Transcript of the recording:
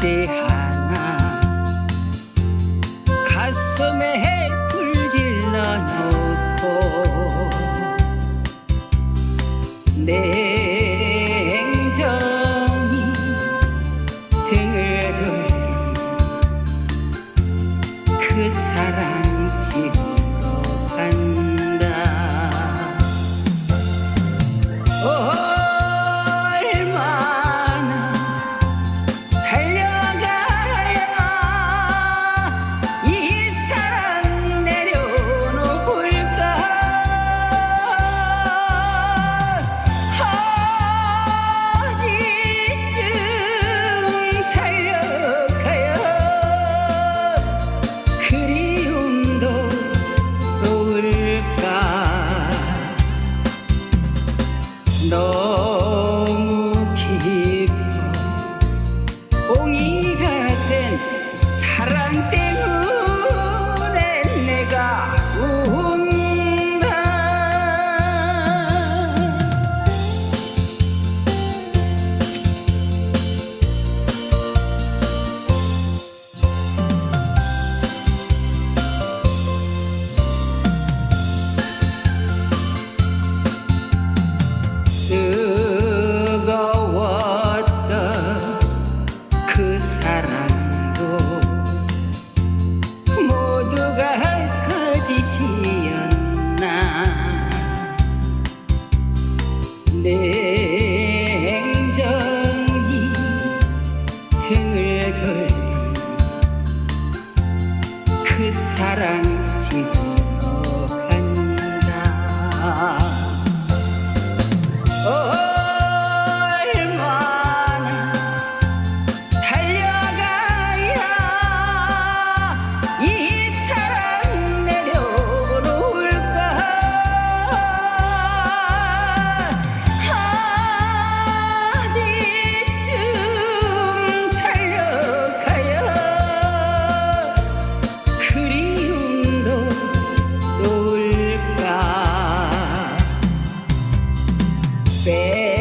꽃이 하나. 가슴에 불질러 놓고 내 행정이 등을 돌리그 No. 뜨거웠던 그 사랑도 모두가 거짓이었나? 냉정히 등을 돌리는 그 사랑 지고 간다. fé.